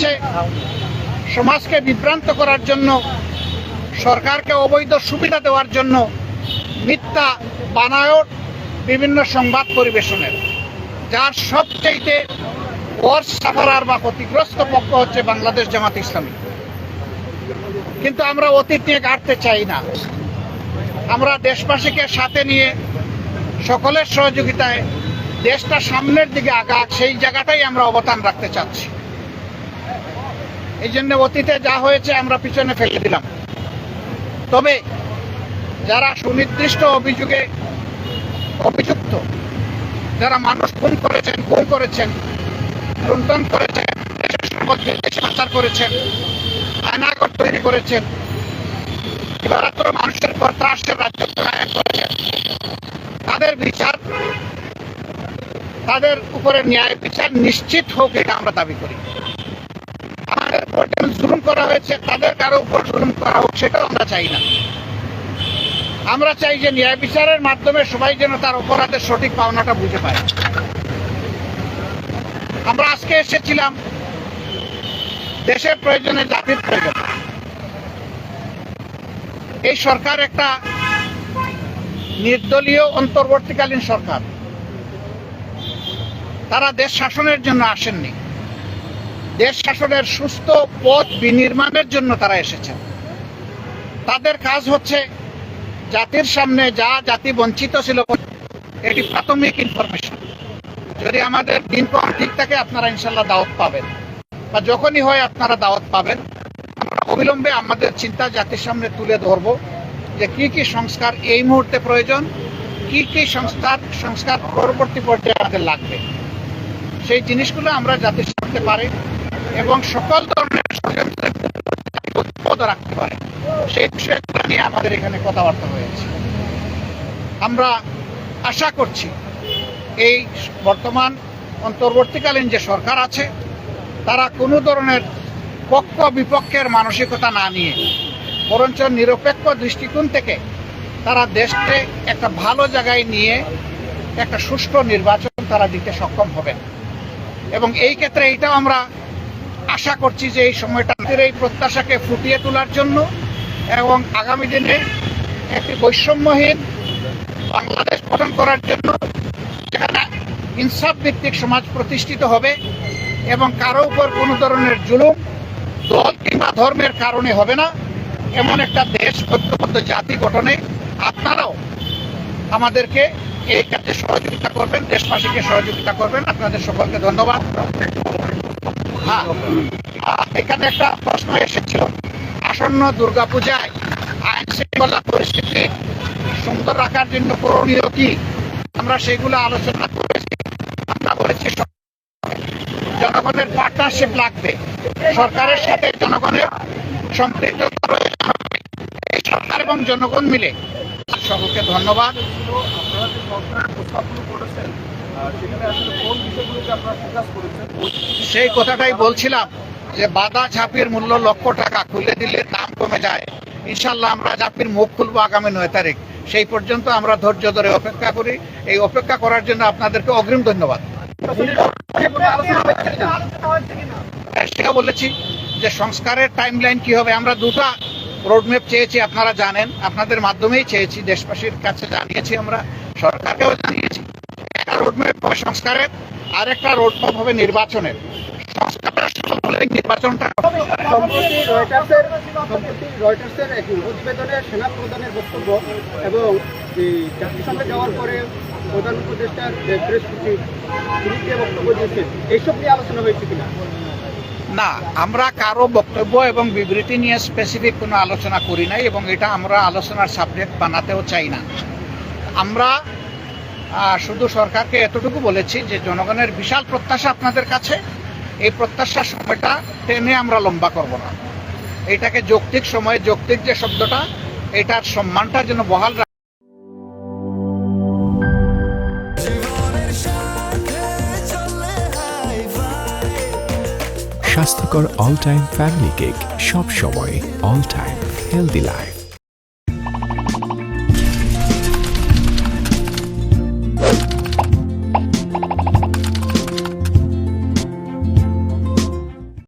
হচ্ছে সমাজকে বিভ্রান্ত করার জন্য, সরকারকে অবৈধ সুবিধা দেওয়ার জন্য মিথ্যা বানায়ট বিভিন্ন সংবাদ পরিবেশনের। যার সবচাইতে ওয়ার্স সাফারার বা ক্ষতিগ্রস্ত পক্ষ হচ্ছে বাংলাদেশ জামাত ইসলামী। কিন্তু আমরা অতীত নিয়ে কাটতে চাই না। আমরা দেশবাসীকে সাথে নিয়ে সকলের সহযোগিতায় দেশটা সামনের দিকে আগাক, সেই জায়গাটাই আমরা অবদান রাখতে চাচ্ছি। এই জন্য অতীতে যা হয়েছে আমরা পিছনে ফেলে দিলাম। তবে যারা সুনির্দিষ্ট অভিযোগে অভিযুক্ত, যারা মানুষ খুন করেছেন খুন করেছেন, লুণ্ঠন করেছেন, দেশের সম্পদকে দেশে পাচার করেছেন আয়নাগর তৈরি করেছেন মানুষের পর ত্রাসের রাজ্য করেছেন, তাদের বিচার, তাদের উপরে ন্যায় বিচার নিশ্চিত হোক এটা আমরা দাবি করি। জুলুম করা হয়েছে, তাদের কারও উপর জুলুম করা হোক, সেটাও আমরা চাই না। আমরা চাই যে ন্যায় বিচারের মাধ্যমে সবাই যেন তার অপরাধের সঠিক পাওনাটা বুঝে পায়। আমরা আজকে এসেছিলাম দেশের প্রয়োজনে জাতির প্রয়োজন। এই সরকার একটা নির্দলীয় অন্তর্বর্তীকালীন সরকার। তারা দেশ শাসনের জন্য আসেননি। দেশ শাসনের সুস্থ পথ বিনির্মাণের জন্য তারা এসেছেন তাদের কাজ হচ্ছে জাতির সামনে যা জাতি বঞ্চিত ছিল, এটি প্রাথমিক ইনফরমেশন যদি আমাদের দিনক্ষণ ঠিক থাকে, আপনারা ইনশাল্লাহ দাওয়াত পাবেন। বা যখনই হয়, আপনারা দাওয়াত পাবেন। আমরা অবিলম্বে আমাদের চিন্তা জাতির সামনে তুলে ধরব যে কি কি সংস্কার এই মুহূর্তে প্রয়োজন, কি কি সংস্কার সংস্কার পরবর্তী পর্যায়ে আমাদের লাগবে। সেই জিনিসগুলো আমরা জাতির সামনে পারি। এবং সকল ধরনের রাখতে পারে। সেই বিষয়গুলো নিয়ে আমাদের এখানে কথাবার্তা হয়েছে। আমরা আশা করছি এই বর্তমান অন্তর্বর্তীকালীন যে সরকার আছে, তারা কোনো ধরনের পক্ষ বিপক্ষের মানসিকতা না নিয়ে, বরঞ্চ নিরপেক্ষ দৃষ্টিকোণ থেকে তারা দেশকে একটা ভালো জায়গায় নিয়ে একটা সুষ্ঠু নির্বাচন তারা দিতে সক্ষম হবেন। এবং এই ক্ষেত্রে এইটাও আমরা আশা করছি যে এই সময়টা এই প্রত্যাশাকে ফুটিয়ে তোলার জন্য এবং আগামী দিনে একটি বৈষম্যহীন বাংলাদেশ গঠন করার জন্য যেখানে ইনসাফ ভিত্তিক সমাজ প্রতিষ্ঠিত হবে এবং কারও উপর কোনো ধরনের জুলুম, দল কিংবা ধর্মের কারণে হবে না, এমন একটা দেশ ঐক্যবদ্ধ জাতি গঠনে আপনারাও আমাদেরকে এই কাজে সহযোগিতা করবেন, দেশবাসীকে সহযোগিতা করবেন। আপনাদের সকলকে ধন্যবাদ। হ্যাঁ। এখানে একটা প্রশ্ন এসেছিল। আসন্ন দুর্গাপূজায় আইন শৃঙ্খলা পরিস্থিতি সুন্দর রাখার জন্য করণীয় কি? আমরা সেগুলো আলোচনা করেছি। আমরা বলেছি জনগণের পার্টনারশিপ লাগবে। সরকারের সাথে জনগণের সম্পৃক্ততা সরকার এবং জনগণ মিলে। সকলকে ধন্যবাদ। সেই কথাটাই বলছিলাম যে বাদা ঝাঁপির মূল্য লক্ষ টাকা খুলে দিলে দাম কমে যায়। ইনশাল্লাহ আমরা ঝাঁপির মুখ খুলবো আগামী নয় তারিখ। সেই পর্যন্ত আমরা ধৈর্য ধরে অপেক্ষা করি। এই অপেক্ষা করার জন্য আপনাদেরকে অগ্রিম ধন্যবাদ। হ্যাঁ, সেটা বলেছি যে সংস্কারের টাইম লাইন কি হবে? আমরা দুটা রোডম্যাপ চেয়েছি আপনারা জানেন। আপনাদের মাধ্যমেই চেয়েছি। দেশবাসীর কাছে জানিয়েছি আমরা সরকারকেও একটা রোডম্যাপ হবে সংস্কারের আর একটা রোডম্যাপ হবে নির্বাচনের। বক্তব্য এবং যাওয়ার পরে প্রধান বক্তব্য এইসব নিয়ে আলোচনা না, আমরা কারও বক্তব্য এবং বিবৃতি নিয়ে স্পেসিফিক কোনো আলোচনা করি নাই এবং এটা আমরা আলোচনার সাবজেক্ট বানাতেও চাই না। আমরা শুধু সরকারকে এতটুকু বলেছি যে জনগণের বিশাল প্রত্যাশা আপনাদের কাছে। এই প্রত্যাশার সময়টা টেনে আমরা লম্বা করব না। এটাকে যৌক্তিক সময়ে যৌক্তিক যে শব্দটা, এটার সম্মানটা যেন বহাল স্বাস্থ্যকর অল টাইম ফ্যামিলি কেক সব সময় অল টাইম হেলদি লাইফ